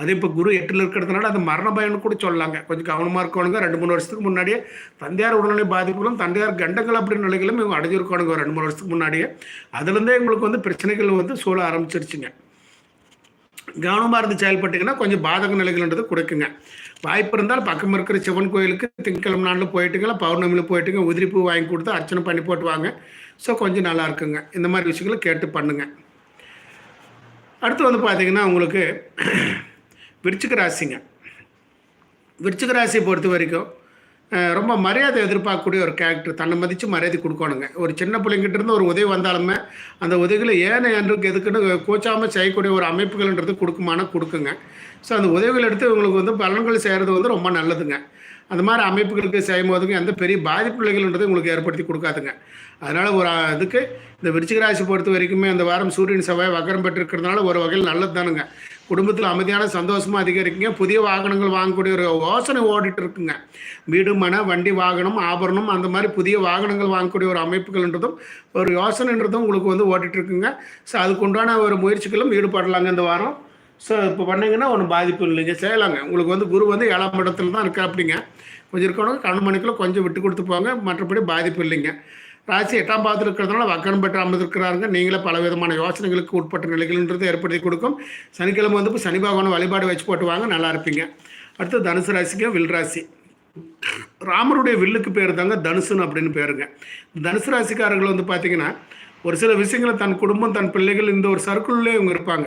அது இப்போ குரு எட்டில் இருக்கிறதுனால அது மரண பயம்னு கூட சொல்லலாங்க. கொஞ்சம் கவனமாக இருக்கணுங்க. ரெண்டு மூணு வருஷத்துக்கு முன்னாடியே தந்தையார் உடல்நிலை பாதிப்புகளும் தந்தையார் கண்டங்கள் அப்படின்ற நிலைகளும் இவங்க அடைஞ்சிருக்கணுங்க ஒரு ரெண்டு மூணு வருஷத்துக்கு முன்னாடியே. அதுலேருந்தே எங்களுக்கு வந்து பிரச்சனைகள் வந்து சூழ ஆரம்பிச்சிருச்சுங்க. கவனமாக இருந்து செயல்பட்டீங்கன்னா கொஞ்சம் பாதக நிலைகள்ன்றது கொடுக்குங்க வாய்ப்பு இருந்தால் பக்கம் இருக்கிற சிவன் கோயிலுக்கு திங்கக்கிழமை நாளில் போயிட்டுங்களா பௌர்ணமியில் போயிட்டுங்க உதிரி பூ வாங்கி கொடுத்து அர்ச்சனை பண்ணி போட்டு வாங்க. ஸோ கொஞ்சம் நல்லா இருக்குங்க. இந்த மாதிரி விஷயங்களை கேட்டு பண்ணுங்க. அடுத்து வந்து பார்த்திங்கன்னா உங்களுக்கு விருச்சிக ராசிங்க. விருச்சிக ராசியை பொறுத்த வரைக்கும் ரொம்ப மரியாதை எதிர்பார்க்கக்கூடிய ஒரு கேரக்டர் தன்னை மதித்து மரியாதை கொடுக்கணுங்க. ஒரு சின்ன பிள்ளைங்கிட்ட இருந்து ஒரு உதவி வந்தாலுமே அந்த உதவிகளை ஏன என்று எதுக்குன்னு கோச்சாமல் செய்யக்கூடிய ஒரு அமைப்புகள்ன்றது கொடுக்குமானா கொடுக்குங்க. ஸோ அந்த உதவிகள் எடுத்து இவங்களுக்கு வந்து பலன்கள் செய்கிறது வந்து ரொம்ப நல்லதுங்க. அந்த மாதிரி அமைப்புகளுக்கு செய்யும் போதுங்க எந்த பெரிய பாதிப்புகள்ன்றது உங்களுக்கு ஏற்படுத்தி கொடுக்காதுங்க. அதனால் ஒரு இதுக்கு இந்த விருச்சிக ராசி பொறுத்த வரைக்குமே அந்த வாரம் சூரியன் செவ்வாய் வக்கரம் பெற்றிருக்கிறதுனால ஒரு வகையில் நல்லது தானுங்க குடும்பத்தில் அமைதியான சந்தோஷமாக அதிகரிக்குங்க. புதிய வாகனங்கள் வாங்கக்கூடிய ஒரு யோசனை ஓடிட்டு இருக்குங்க. வீடு மன வண்டி வாகனம் ஆபரணம் அந்த மாதிரி புதிய வாகனங்கள் வாங்கக்கூடிய ஒரு அமைப்புகள்ன்றதும் ஒரு யோசனைன்றதும் உங்களுக்கு வந்து ஓடிட்டு இருக்குங்க. ஸோ அதுக்கு உண்டான ஒரு முயற்சிகளும் ஈடுபடலாங்க இந்த வாரம். ஸோ இப்போ பண்ணிங்கன்னா ஒன்றும் பாதிப்பு இல்லைங்க. செய்யலாங்க. உங்களுக்கு வந்து குரு வந்து ஏழாம் இடத்துல தான் இருக்கா அப்படிங்க கொஞ்சம் இருக்கணும் கண் மணிக்குள்ள கொஞ்சம் விட்டு கொடுத்து போங்க. மற்றபடி பாதிப்பு இல்லைங்க. ராசி எட்டாம் பாதத்தில் இருக்கிறதுனால வக்கரம் பெற்று அமர்ந்திருக்கிறார்கள். நீங்களே பல விதமான யோசனைகளுக்கு உட்பட்ட நிலைகள்ன்றது ஏற்படுத்தி கொடுக்கும். சனிக்கிழமை வந்து இப்போ சனி பகவான் வழிபாடு வச்சு போட்டுவாங்க நல்லா இருப்பீங்க. அடுத்து தனுசு ராசிக்கு வில் ராசி. ராமருடைய வில்லுக்கு பேர் தாங்க தனுசுன்னு அப்படின்னு பேருங்க. தனுசு ராசிக்காரர்கள் வந்து பார்த்தீங்கன்னா ஒரு சில விஷயங்களை தன் குடும்பம் தன் பிள்ளைகள் இந்த ஒரு சர்க்கிள்லேயே இவங்க இருப்பாங்க.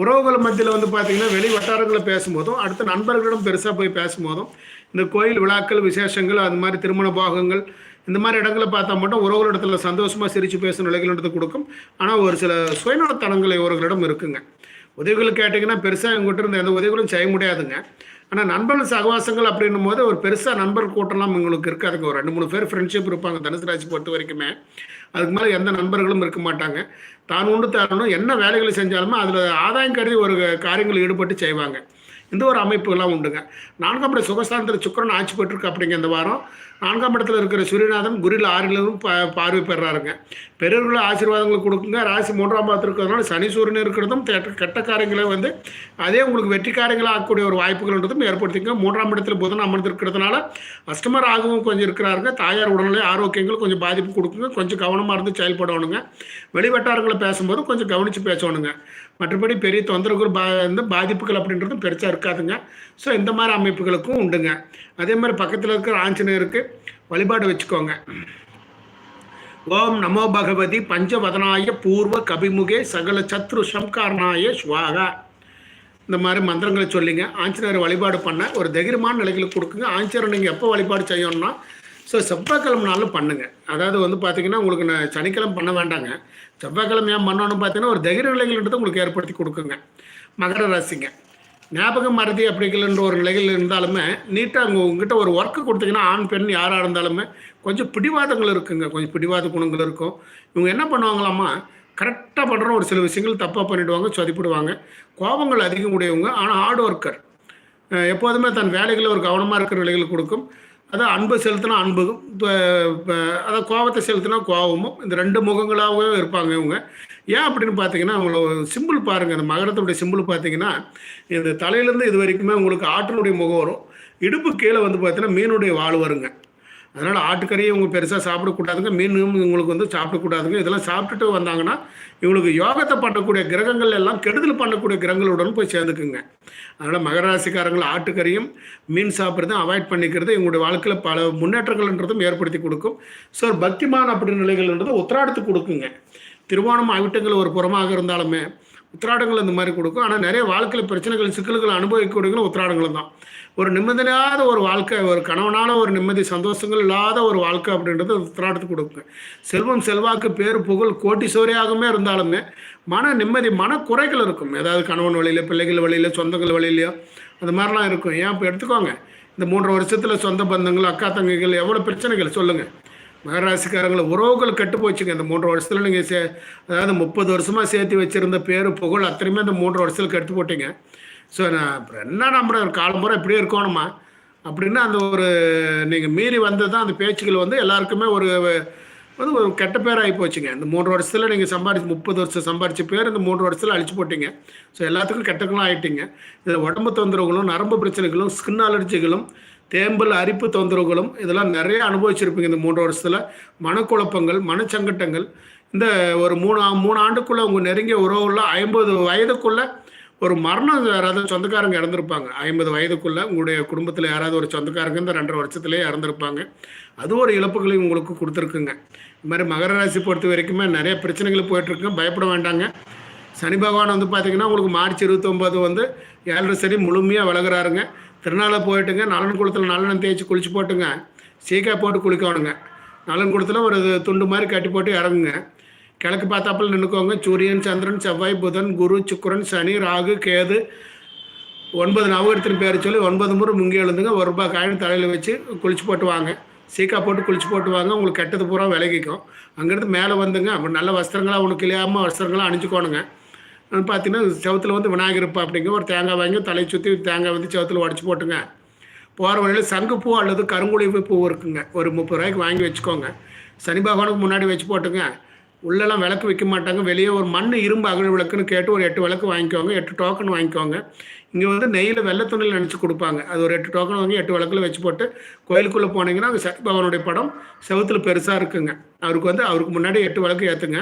உறவுகள் மத்தியில் வந்து பார்த்திங்கன்னா வெளி வட்டாரங்களை பேசும்போதும் அடுத்த நண்பர்களிடம் பெருசாக போய் பேசும்போதும் இந்த கோயில் விழாக்கள் விசேஷங்கள் அது மாதிரி திருமண பாகங்கள் இந்த மாதிரி இடங்களை பார்த்தா மட்டும் உறவுகளிடத்தில் சந்தோஷமாக சிரித்து பேசும் நிலைகள் கொடுக்கும். ஆனால் ஒரு சில சுயநலத்தனங்கள் இவர்களிடம் இருக்குங்க. உதவிகள் கேட்டிங்கன்னா பெருசாக எங்கிட்ட இருந்த எந்த உதவிகளும் செய்ய முடியாதுங்க. ஆனால் நண்பர்கள் சகவாசங்கள் அப்படின்னும் போது ஒரு பெருசாக நண்பர் கூட்டம்லாம் உங்களுக்கு இருக்காதுங்க ஒரு ரெண்டு மூணு பேர் ஃப்ரெண்ட்ஷிப் இருப்பாங்க தனுசு ராசி பொறுத்த வரைக்குமே. அதுக்கு மேலே எந்த நண்பர்களும் இருக்க மாட்டாங்க. தான் உண்டு தரணும் என்ன வேலைகளை செஞ்சாலுமே அதில் ஆதாயம் கருதி ஒரு காரியங்கள் ஈடுபட்டு செய்வாங்க. இந்த ஒரு அமைப்புகள்லாம் உண்டுங்க. நான்கு அப்படி சுகஸ்தானத்தில் சுக்கரன் ஆட்சி பெற்றிருக்கு அப்படிங்க இந்த வாரம். நான்காம் இடத்துல இருக்கிற சூரியநாதன் குரில் ஆறிலும் ப பார்வை பெறாருங்க. பெரியவர்களை ஆசீர்வாதங்களை கொடுக்குங்க. ராசி மூன்றாம் பாதத்தில் இருக்கிறதுனால சனி சூரியன் இருக்கிறதும் கெட்ட காரியங்களை வந்து அதே உங்களுக்கு வெற்றிக்காரங்களாக ஆக்கக்கூடிய ஆகக்கூடிய ஒரு வாய்ப்புகள்ன்றதும் ஏற்படுத்திங்க. மூன்றாம் இடத்துல புதன் அமர்ந்திருக்கிறதுனால அஸ்டமர் ஆகவும் கொஞ்சம் இருக்கிறாருங்க. தாயார் உடல்நிலை ஆரோக்கியங்கள் கொஞ்சம் பாதிப்பு கொடுக்குங்க. கொஞ்சம் கவனமாக இருந்து செயல்படணுங்க. வெளிவட்டாரங்களை பேசும்போது கொஞ்சம் கவனித்து பேசணுங்க. மற்றபடி பெரிய தொந்தரவுகள் பா வந்து பாதிப்புகள் அப்படின்றதும் பெருசாக இருக்காதுங்க. ஸோ இந்த மாதிரி அமைப்புகளுக்கும் உண்டுங்க. அதே மாதிரி பக்கத்தில் இருக்கிற ஆஞ்சநேயருக்கு வழிபாடு வச்சுக்கோங்க. ஓம் நமோ பகவதி பஞ்சவதனாய பூர்வ கபிமுகே சகல சத்ரு சம்காரணாய சுவாகா. இந்த மாதிரி மந்திரங்களை சொல்லிங்க. ஆஞ்சநேயர் வழிபாடு பண்ண ஒரு தைரியமான நிலையில் கொடுக்குங்க. ஆஞ்சநேயர் நீங்கள் எப்போ வழிபாடு செய்யணும்னா ஸோ செவ்வாய்க்கிழமை நாளும் பண்ணுங்க. அதாவது வந்து பார்த்தீங்கன்னா உங்களுக்கு நான் சனிக்கிழமை பண்ண வேண்டாங்க. செவ்வாய்க்கிழமை ஏன் பண்ணணும்னு பார்த்தீங்கன்னா ஒரு தைரிய நிலைகள்ன்றது உங்களுக்கு ஏற்படுத்தி கொடுக்குங்க. மகர ராசிங்க. ஞாபகம் மறதி அப்படிங்கிற ஒரு நிலையில் இருந்தாலுமே நீட்டாக அவங்க உங்ககிட்ட ஒரு ஒர்க்கு கொடுத்தீங்கன்னா ஆண் பெண் யாராக இருந்தாலுமே கொஞ்சம் பிடிவாதங்கள் இருக்குங்க கொஞ்சம் பிடிவாத குணங்கள் இருக்கும். இவங்க என்ன பண்ணுவாங்களாமா கரெக்டாக பண்ணுற ஒரு சில விஷயங்கள் தப்பாக பண்ணிவிடுவாங்க சொதிப்பிடுவாங்க. கோபங்கள் அதிகம் உடையவங்க ஆனால் ஹார்ட் ஒர்க்கர் எப்போதுமே தன் வேலைகளில் ஒரு கவனமாக இருக்கிற நிலைகள் கொடுக்கும். அதான் அன்பு செலுத்தினா அன்பும் அதான் கோபத்தை செலுத்தினா கோபமும் இந்த ரெண்டு முகங்களாகவே இருப்பாங்க இவங்க. ஏன் அப்படின்னு பார்த்தீங்கன்னா அவங்கள சிம்பிள் பாருங்கள் இந்த மகரத்தினுடைய சிம்பிள் பார்த்தீங்கன்னா இந்த தலையிலேருந்து இது வரைக்குமே உங்களுக்கு ஆற்றினுடைய முகம் வரும். இடுப்பு கீழே வந்து பார்த்தீங்கன்னா மீனுடைய வாழ் வருங்க. அதனால் ஆட்டுக்கறியை இவங்க பெருசாக சாப்பிடக்கூடாதுங்க மீனும் இவங்களுக்கு வந்து சாப்பிடக்கூடாதுங்க இதெல்லாம் சாப்பிட்டுட்டு வந்தாங்கன்னா இவங்களுக்கு யோகத்தை பண்ணக்கூடிய கிரகங்கள் எல்லாம் கெடுதல் பண்ணக்கூடிய கிரகங்களுடன் போய் சேர்ந்துக்குங்க. அதனால் மகராசிக்காரங்கள் ஆட்டுக்கறியும் மீன் சாப்பிட்றதும் அவாய்ட் பண்ணிக்கிறது இவங்களுடைய வாழ்க்கையில் பல முன்னேற்றங்கள்ன்றதும் ஏற்படுத்தி கொடுக்கும். ஸோ பக்திமான் அப்படி நிலைகள்ன்றது உத்தராடத்துக்கு கொடுக்குங்க. திருவோணம் அவிட்டங்கள் ஒரு புறமாக இருந்தாலுமே உத்திராடங்கள் இந்த மாதிரி கொடுக்கும். ஆனால் நிறைய வாழ்க்கையில் பிரச்சனைகள் சிக்கல்கள் அனுபவிக்கக்கூடியங்களும் உத்திராடங்களும் தான். ஒரு நிம்மதியில்லாத ஒரு வாழ்க்கை ஒரு கணவனான ஒரு நிம்மதி சந்தோஷங்கள் இல்லாத ஒரு வாழ்க்கை அப்படின்றது உத்திராடத்துக்கு கொடுக்குங்க செல்வம் செல்வாக்கு பேர் புகழ் கோட்டி கோட்டீஸ்வரியாகவே இருந்தாலுமே மன நிம்மதி மன குறைகள் இருக்கும். ஏதாவது கணவன் வழியில் பிள்ளைகள் வழியில் சொந்தங்கள் வழியிலையோ அந்த மாதிரிலாம் இருக்கும். ஏன் இப்போ எடுத்துக்கோங்க. இந்த மூன்று வருஷத்தில் சொந்த பந்தங்கள் அக்கா தங்கைகள் எவ்வளோ பிரச்சனைகள் சொல்லுங்கள் மகராசிக்காரங்களை உறவுகள் கெட்டு போச்சுங்க. இந்த மூன்று வருஷத்தில் நீங்கள் சே அதாவது முப்பது வருஷமாக சேர்த்து வச்சுருந்த பேர் புகழ் அத்தனையுமே இந்த மூன்று வருஷத்தில் கெட்டு போட்டிங்க. ஸோ நான் என்ன நம்மளோட ஒரு காலம்புறம் இப்படியே இருக்கணுமா? அப்படின்னா அந்த ஒரு நீங்கள் மீறி வந்தது தான் அந்த பேச்சுக்கள் வந்து எல்லாருக்குமே ஒரு வந்து ஒரு கெட்ட பேர் ஆகி போச்சுங்க. இந்த மூன்று வருஷத்தில் நீங்கள் சம்பாரிச்சு முப்பது வருஷம் சம்பாரிச்ச பேர் இந்த மூன்று வருஷத்தில் அழிச்சு போட்டிங்க. ஸோ எல்லாத்துக்கும் கெட்டங்களும் ஆகிட்டீங்க இதில் உடம்பு தொந்தரவுகளும் நரம்பு பிரச்சனைகளும் ஸ்கின் அலர்ஜிகளும் தேம்பல் அரிப்பு தொந்தரவுகளும் இதெல்லாம் நிறைய அனுபவிச்சிருப்பீங்க இந்த மூன்று வருஷத்தில். மனக்குழப்பங்கள் மனச்சங்கட்டங்கள். இந்த ஒரு மூணு மூணு ஆண்டுக்குள்ளே உங்கள் நெருங்கிய உறவுள்ள ஐம்பது வயதுக்குள்ளே ஒரு மரணம் யாராவது சொந்தக்காரங்க இறந்துருப்பாங்க. ஐம்பது வயதுக்குள்ளே உங்களுடைய குடும்பத்தில் யாராவது ஒரு சொந்தக்காரங்க இந்த ரெண்டரை வருஷத்துலேயே இறந்துருப்பாங்க. அது ஒரு இழப்புகளையும் உங்களுக்கு கொடுத்துருக்குங்க. இது மாதிரி மகர ராசி பொறுத்த வரைக்குமே நிறைய பிரச்சனைகள் போயிட்டுருக்கு பயப்பட வேண்டாங்க. சனி பகவான் வந்து பார்த்திங்கன்னா உங்களுக்கு மார்ச் இருபத்தொம்பது வந்து ஏழரை சனி முழுமையாக விலகிறாருங்க. திருநாளை போயிட்டுங்க நலன் குளத்தில் நல்லெண்ணெய் தேய்ச்சி குளிச்சு போட்டுங்க. சீக்காய் போட்டு குளிக்கணுங்க. நலன் குளத்தில் ஒரு துண்டு மாதிரி கட்டி போட்டு இறங்குங்க. கிழக்கு பார்த்தாப்பில் நின்றுக்கோங்க சூரியன் சந்திரன் செவ்வாய் புதன் குரு சுக்கரன் சனி ராகு கேது. ஒன்பது நவகரத்தின் பேர் சொல்லி ஒன்பது முறை முங்கி எழுந்துங்க. ஒரு ரூபாய் காயின் தலையில் வச்சு குளிச்சு போட்டு வாங்க. சீக்கா போட்டு குளிச்சு போட்டு வாங்க. உங்களுக்கு கெட்டது பூரா விலகிக்கும். அங்கேருந்து மேலே வந்துங்க. அப்போ நல்ல வஸ்திரங்களாக உனக்கு இல்லையாமல் வஸ்திரங்களாக அணிஞ்சுக்கோணுங்க. பார்த்தீங்கன்னா செவத்தில் வந்து விநாயகர் இருப்பா அப்படிங்க ஒரு தேங்காய் வாங்கி தலையை சுற்றி தேங்காய் வந்து செவத்தில் உடச்சி போட்டுங்க. போகிற வழியில் சங்குப்பூ அல்லது கருங்குழிவு பூ இருக்குங்க. ஒரு முப்பது ரூபாய்க்கு வாங்கி வச்சுக்கோங்க. சனி பகவானுக்கு முன்னாடி வச்சு போட்டுங்க. உள்ளெல்லாம் விளக்கு வைக்க மாட்டாங்க. வெளியே ஒரு மண் இரும்பு அகழ் விளக்குன்னு கேட்டு ஒரு எட்டு விளக்கு வாங்கிக்கோங்க. எட்டு டோக்கன் வாங்கிக்கோங்க. இங்கே வந்து நெய்யில் வெள்ளை துணியில் நினச்சி கொடுப்பாங்க. அது ஒரு எட்டு டோக்கன் வாங்கி எட்டு விளக்கில் வச்சு போட்டு கோயிலுக்குள்ளே போனீங்கன்னா அங்கே சனி படம் செவத்தில் பெருசாக இருக்குங்க. அவருக்கு வந்து அவருக்கு முன்னாடி எட்டு விளக்கு ஏற்றுங்க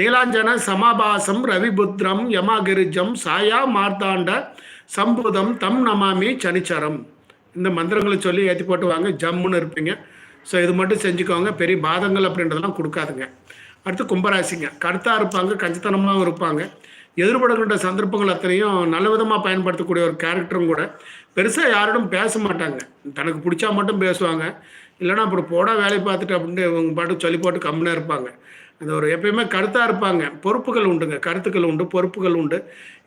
நீலாஞ்சன சமாபாசம் ரவிபுத்ரம் யமாகிரிஜம் சாயா மார்த்தாண்ட சம்புதம் தம் நமாமி சனிச்சரம். இந்த மந்திரங்களை சொல்லி ஏற்றி போட்டு வாங்க ஜம்முன்னு இருப்பீங்க. ஸோ இது மட்டும் செஞ்சுக்கோங்க. பெரிய பாதங்கள் அப்படின்றதெல்லாம் கொடுக்காதுங்க. அடுத்து கும்பராசிங்க. கருத்தாக இருப்பாங்க கஞ்சத்தனமாகவும் இருப்பாங்க. எதிர்படுகின்ற சந்தர்ப்பங்கள் அத்தனையும் நல்ல விதமாக பயன்படுத்தக்கூடிய ஒரு கேரக்டரும் கூட. பெருசாக யாரிடம் பேச மாட்டாங்க. தனக்கு பிடிச்சா மட்டும் பேசுவாங்க. இல்லைன்னா அப்புறம் போட வேலையை பார்த்துட்டு அப்படின்ட்டு இவங்க பாட்டு சொல்லி போட்டு கம்முனே இருப்பாங்க. அந்த ஒரு எப்பயுமே கருத்தாக இருப்பாங்க. பொறுப்புகள் உண்டுங்க. கருத்துக்கள் உண்டு பொறுப்புகள் உண்டு.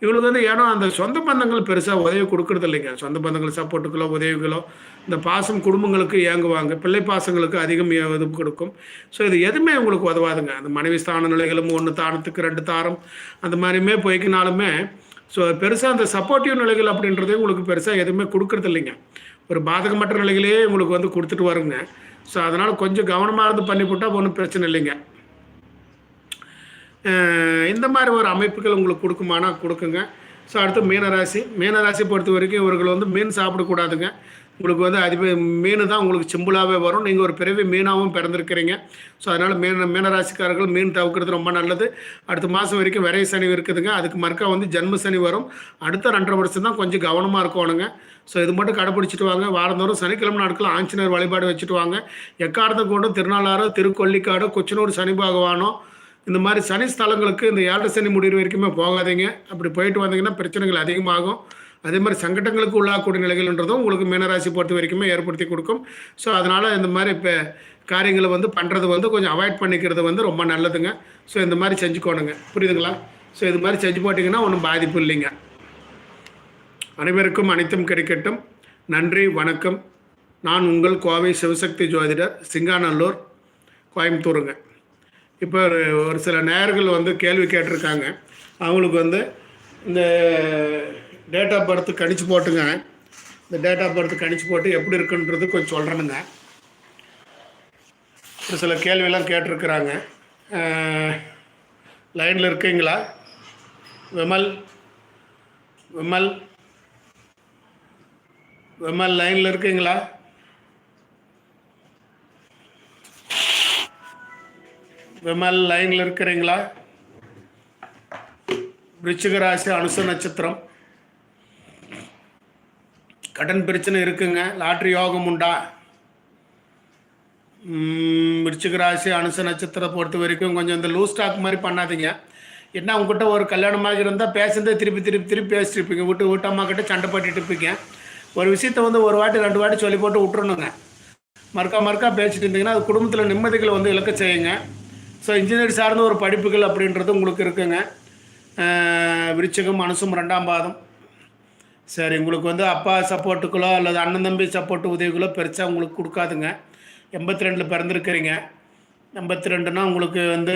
இவங்களுக்கு வந்து ஏன்னா அந்த சொந்த பந்தங்கள் பெருசாக உதவி கொடுக்கறது இல்லைங்க. சொந்த பந்தங்கள் சப்போர்ட்டுகளோ உதவிகளோ இந்த பாசம் குடும்பங்களுக்கு இயங்குவாங்க. பிள்ளை பாசங்களுக்கு அதிகம் இது கொடுக்கும். ஸோ இது எதுவுமே உங்களுக்கு உதவாதுங்க. அந்த மனைவி ஸ்தான நிலைகளும் ஒன்று தானத்துக்கு ரெண்டு தாரம் அந்த மாதிரியுமே போய்க்கினாலுமே ஸோ பெருசாக அந்த சப்போர்ட்டிவ் நிலைகள் அப்படின்றது உங்களுக்கு பெருசாக எதுவுமே கொடுக்கறது இல்லைங்க. ஒரு பாதகமற்ற நிலைகளே உங்களுக்கு வந்து கொடுத்துட்டு வருங்க. ஸோ அதனால் கொஞ்சம் கவனமாக இருந்து பண்ணி போட்டால் ஒன்றும் பிரச்சனை இல்லைங்க. இந்த மாதிரி ஒரு அமைப்புகள் உங்களுக்கு கொடுக்குமானா கொடுக்குங்க. ஸோ அடுத்து மீனராசி. மீனராசி பொறுத்த வரைக்கும் இவர்கள் வந்து மீன் சாப்பிடக்கூடாதுங்க உங்களுக்கு வந்து அதிப மீன் தான் உங்களுக்கு சிம்பிளாகவே வரும். நீங்கள் ஒரு பிறவி மீனாகவும் பிறந்திருக்கிறீங்க. ஸோ அதனால் மீன மீனராசிக்காரர்கள் மீன் தவிர்க்கிறது ரொம்ப நல்லது. அடுத்த மாதம் வரைக்கும் விரை சனி இருக்குதுங்க. அதுக்கு மறுக்கா வந்து ஜென்ம சனி வரும். அடுத்த ரெண்டரை வருஷம் தான் கொஞ்சம் கவனமாக இருக்கணுங்க. ஸோ இது மட்டும் கடைப்பிடிச்சிட்டு வாங்க. வாரந்தோறும் சனிக்கிழமை நாட்கள் ஆஞ்சநேயர் வழிபாடு வச்சுட்டு வாங்க. எக்காரத்தை கொண்டும் திருநாளாறு திருக்கொல்லிக்காடோ கொச்சனூர் சனி பகவானோ இந்த மாதிரி சனி ஸ்தலங்களுக்கு இந்த ஏழரை சனி முடிவு வரைக்குமே போகாதீங்க. அப்படி போயிட்டு வந்தீங்கன்னா பிரச்சனைகள் அதிகமாகும். அதே மாதிரி சங்கடங்களுக்கு உள்ளாகக்கூடிய நிலைகள்ன்றதும் உங்களுக்கு மீனராசி பொறுத்த வரைக்குமே ஏற்படுத்தி கொடுக்கும். ஸோ அதனால் இந்த மாதிரி இப்போ காரியங்களை வந்து பண்ணுறது வந்து கொஞ்சம் அவாய்ட் பண்ணிக்கிறது வந்து ரொம்ப நல்லதுங்க. ஸோ இந்த மாதிரி செஞ்சுக்கோணுங்க. புரியுதுங்களா? ஸோ இது மாதிரி செஞ்சு போட்டிங்கன்னா ஒன்றும் பாதிப்பு இல்லைங்க. அனைவருக்கும் அனைத்தும் கிடைக்கட்டும். நன்றி வணக்கம். நான் உங்கள் கோவை சிவசக்தி ஜோதிடர் சிங்காநல்லூர் கோயம்புத்தூருங்க. இப்போ ஒரு ஒரு சில நேர்கள் வந்து கேள்வி கேட்டிருக்காங்க. அவங்களுக்கு வந்து இந்த டேட் ஆஃப் பர்த் கணிச்சு போட்டுங்க. இந்த டேட் ஆஃப் பர்த் கணிச்சு போட்டு எப்படி இருக்குன்றது கொஞ்சம் சொல்கிறேனுங்க ஒரு சில கேள்வியெல்லாம் கேட்டிருக்கிறாங்க. லைனில் இருக்கீங்களா? விமல் விமல் விமல் லைனில் இருக்கீங்களா? விமல் லைனில் இருக்கிறீங்களா? விருச்சிக அனுச நட்சத்திரம். கடன் பிரச்சனை இருக்குங்க. லாட்ரி யோகம் உண்டா? ம், அனுச நட்சத்திரம் பொறுத்த வரைக்கும் கொஞ்சம் இந்த லூஸ் ஸ்டாக் மாதிரி பண்ணாதீங்க. என்ன உங்ககிட்ட ஒரு கல்யாணமாக இருந்தால் பேசுகிறதே திருப்பி திருப்பி திருப்பி பேசிட்டு இருப்பீங்க. விட்டு வீட்டு அம்மா கிட்ட சண்டை போட்டுட்டு இருப்பீங்க. ஒரு விஷயத்த வந்து ஒரு வாட்டி ரெண்டு வாட்டி சொல்லி போட்டு விட்டுறணுங்க. மறுக்கா மறுக்கா பேசிட்டு இருந்தீங்கன்னா அது குடும்பத்தில் நிம்மதிகளை வந்து இழக்க செய்யுங்க. ஸோ இன்ஜினியர் சார்ந்த ஒரு படிப்புகள் அப்படின்றது உங்களுக்கு இருக்குங்க. விருச்சகம் மனசும் ரெண்டாம் பாதம். சரி உங்களுக்கு வந்து அப்பா சப்போர்ட்டுக்களோ அல்லது அண்ணன் தம்பி சப்போர்ட்டு உதவிகளோ பெருசாக உங்களுக்கு கொடுக்காதுங்க. எண்பத்தி ரெண்டில் பிறந்திருக்கிறீங்க. எண்பத்தி ரெண்டுனா உங்களுக்கு வந்து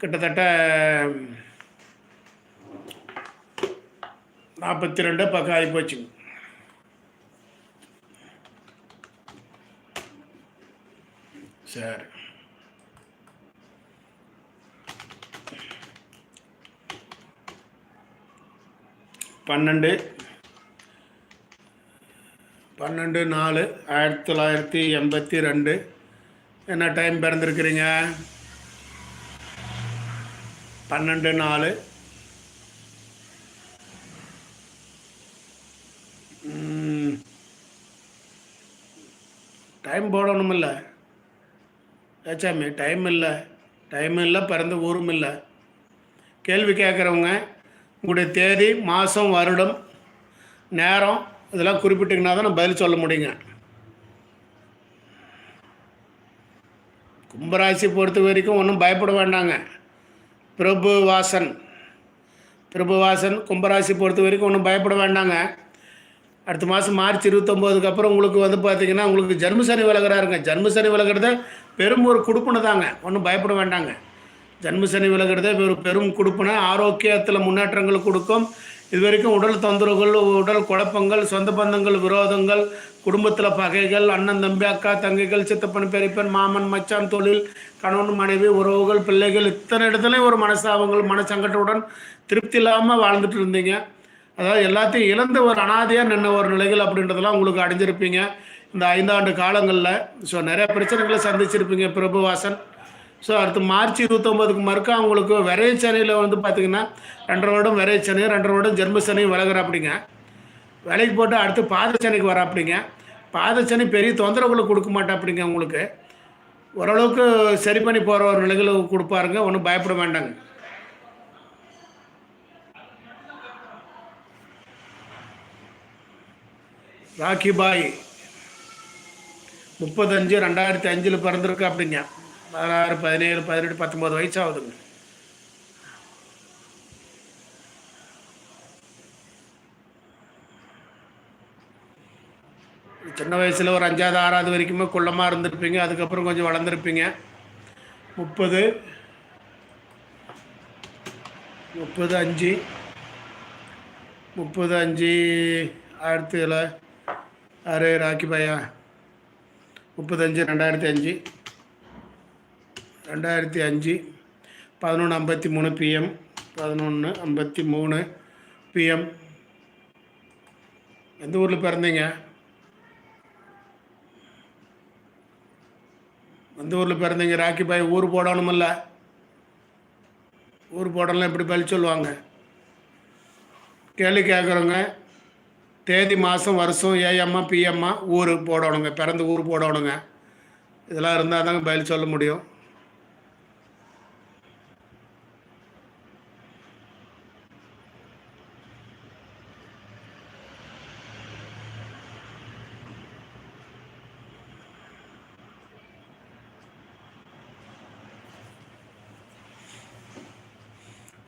கிட்டத்தட்ட நாற்பத்தி ரெண்டு பக்கம் ஆகி போச்சுங்க. சரி. பன்னெண்டு. பன்னெண்டு நாலு ஆயிரத்தி தொள்ளாயிரத்தி எண்பத்தி ரெண்டு. என்ன டைம் பிறந்திருக்கிறீங்க? பன்னெண்டு நாலு. டைம் போடணும் இல்லை ஏச்சாமி டைம் இல்லை. டைம் இல்லை பிறந்த ஊரும் இல்லை. கேள்வி கேட்குறவங்க உங்களுடைய தேதி மாதம் வருடம் நேரம் இதெல்லாம் குறிப்பிட்டிங்கன்னா தான் நான் பதில் சொல்ல முடியுங்க. கும்பராசி பொறுத்த வரைக்கும் ஒன்றும் பயப்பட வேண்டாங்க. பிரபு வாசன். பிரபு வாசன் கும்பராசி பொறுத்த வரைக்கும் ஒன்றும் பயப்பட வேண்டாங்க. அடுத்த மாதம் மார்ச் இருபத்தொம்போதுக்கு அப்புறம் உங்களுக்கு வந்து பார்த்திங்கன்னா உங்களுக்கு ஜென்மசனி விலகிறாருங்க. ஜென்மசனி விலகிறத பெரும் ஒரு குடுப்புன்னு தாங்க. ஒன்றும் பயப்பட வேண்டாங்க. ஜன்ம சனி விலகிறதே ஒரு பெரும் கொடுப்புனா ஆரோக்கியத்தில் முன்னேற்றங்கள் கொடுக்கும். இது வரைக்கும் உடல் தொந்தரவுகள் உடல் குழப்பங்கள் சொந்த பந்தங்கள் விரோதங்கள் குடும்பத்தில் பகைகள் அண்ணன் தம்பி அக்கா தங்கைகள் சித்தப்பன் பெரியப்பன் மாமன் மச்சான் தொழில் கணவன் மனைவி உறவுகள் பிள்ளைகள் இத்தனை இடத்துலையும் ஒரு மனசாபங்கள் மனசங்கட்டத்துடன் திருப்தி இல்லாமல் வாழ்ந்துட்டு இருந்தீங்க. அதாவது எல்லாத்தையும் இழந்த ஒரு அனாதையாக நின்ன ஒரு நிலைகள் அப்படின்றதெல்லாம் உங்களுக்கு அடைஞ்சிருப்பீங்க. இந்த ஐந்தாண்டு காலங்களில். ஸோ நிறைய பிரச்சனைகளை சந்திச்சிருப்பீங்க பிரபுவாசன். ஸோ அடுத்து மார்ச் இருபத்தொம்போதுக்கு மறுக்க அவங்களுக்கு விரைய சென்னையில் வந்து பார்த்திங்கன்னா ரெண்டரை வருடம் விரைய சென்னையும் ரெண்டரை வருடம் ஜென்ம சென்னையும் விலகிற அப்படிங்க வேலைக்கு போட்டு அடுத்து பாதச்சனைக்கு வர அப்படிங்க பாதச்சனி பெரிய தொந்தரவுகளை கொடுக்க மாட்டா அப்படிங்க உங்களுக்கு. ஓரளவுக்கு சரி பண்ணி போகிற ஒரு நிலைகளை கொடுப்பாருங்க ஒன்றும் பயப்பட வேண்டாங்க. ராக்கி பாய் முப்பத்தஞ்சு ரெண்டாயிரத்தி அஞ்சில் பிறந்திருக்கு அப்படிங்க பதினாறு பதினேழு பதினெட்டு பத்தொம்போது வயசு ஆகுதுங்க சின்ன வயசில் ஒரு அஞ்சாவது ஆறாவது வரைக்குமே குள்ளமாக இருந்திருப்பீங்க. அதுக்கப்புறம் கொஞ்சம் வளர்ந்துருப்பீங்க. முப்பது முப்பது அஞ்சு முப்பது அஞ்சு ஆயிரத்தி ஏழு ஆறு ராக்கி பையா முப்பத்தஞ்சு ரெண்டாயிரத்தி அஞ்சு. ரெண்டாயிரத்தி அஞ்சு பதினொன்று ஐம்பத்தி மூணு பிஎம் பதினொன்று ஐம்பத்தி மூணு பிஎம் எந்த ஊரில் பிறந்தீங்க? எந்த ஊரில் பிறந்தீங்க? ராக்கி பாய் ஊர் போடணுமில்ல. ஊர் போடலாம் எப்படி பழி சொல்லுவாங்க? கேள்வி கேட்குறவங்க தேதி மாதம் வருஷம் ஏஎம்மா பிஎம்மா ஊர் போடணுங்க பிறந்த ஊர் போடணுங்க. இதெல்லாம் இருந்தால் தாங்க பதில் சொல்ல முடியும்.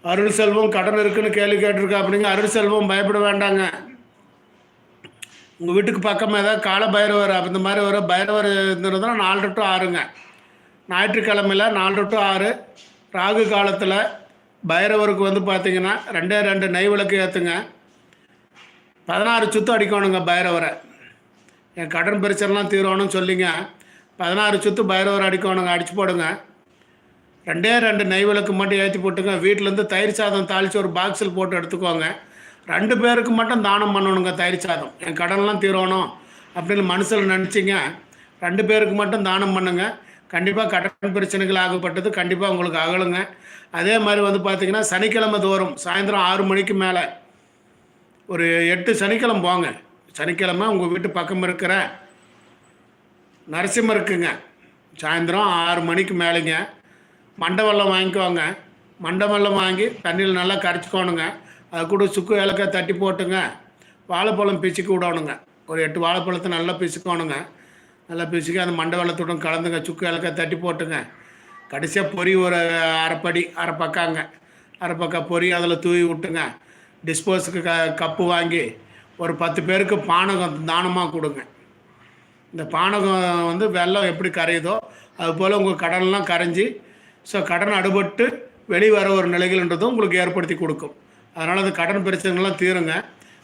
அருள் செல்வம் கடன் இருக்குன்னு கேள்வி கேட்டிருக்கா அப்படிங்க அருள் செல்வம் பயப்பட வேண்டாங்க. உங்கள் வீட்டுக்கு பக்கமாக ஏதாவது கால பைரவர் அந்த மாதிரி வர பைரவர் இருந்ததுன்னா நாலு டு ஆறுங்க. ஞாயிற்றுக்கிழமையில் நாலு டு ஆறு ராகு காலத்தில் பைரவருக்கு வந்து பார்த்தீங்கன்னா ரெண்டே ரெண்டு நெய் விளக்கு ஏற்றுங்க பதினாறு சுத்தம் அடிக்கணுங்க பைரவரை. என் கடன் பிரச்சனைலாம் தீரணும்னு சொல்லிங்க. பதினாறு சுத்து பைரவர் அடிக்கணுங்க அடிச்சு போடுங்க. ரெண்டே ரெண்டு நெய் விளக்கு மட்டும் ஏற்றி போட்டுங்க வீட்டிலேருந்து தயிர் சாதம் தாளித்து ஒரு பாக்ஸில் போட்டு எடுத்துக்கோங்க. ரெண்டு பேருக்கு மட்டும் தானம் பண்ணணுங்க தயிர் சாதம். என் கடன்லாம் தீரணும் அப்படின்னு மனசில் நினச்சிங்க. ரெண்டு பேருக்கு மட்டும் தானம் பண்ணுங்க. கண்டிப்பாக கடன் பிரச்சனைகள் ஆகப்பட்டது. கண்டிப்பாக உங்களுக்கு அகலுங்க. அதே மாதிரி வந்து பார்த்திங்கன்னா சனிக்கிழமை தோறும் சாயந்தரம் ஆறு மணிக்கு மேலே ஒரு எட்டு சனிக்கிழமை போங்க. சனிக்கிழமை உங்கள் வீட்டு பக்கம் இருக்கிற நரசிம்மருக்குங்க சாயந்தரம் ஆறு மணிக்கு மேலேங்க. மண்டவெல்லாம் வாங்கிக்குவாங்க. மண்டமெல்லாம் வாங்கி தண்ணியில் நல்லா கரைச்சிக்கோணுங்க. அது கூட சுக்கு ஏலக்காய் தட்டி போட்டுங்க. வாழைப்பழம் பிச்சுக்கு விடணுங்க. ஒரு எட்டு வாழைப்பழத்தை நல்லா பிசுக்கணுங்க. நல்லா பிசுக்கி அந்த மண்டை வெள்ளத்துடன் கலந்துங்க. சுக்கு ஏலக்காய் தட்டி போட்டுங்க. கடைசியாக பொரி ஒரு அரைப்படி அரை பக்காங்க அரை பக்கா பொரி அதில் தூவி விட்டுங்க. டிஸ்போஸுக்கு க கப்பு வாங்கி ஒரு பத்து பேருக்கு பானகம் தானமாக கொடுங்க. இந்த பானகம் வந்து வெள்ளம் எப்படி கரையுதோ அது போல் உங்கள் கடன்லாம் கரைஞ்சி ஸோ கடன் அடுபட்டு வெளிவர ஒரு நிலைகள்ன்றதும் உங்களுக்கு ஏற்படுத்தி கொடுக்கும். அதனால் அந்த கடன் பிரச்சனைகள்லாம் தீருங்க.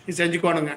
நீ செஞ்சுக்கோணுங்க.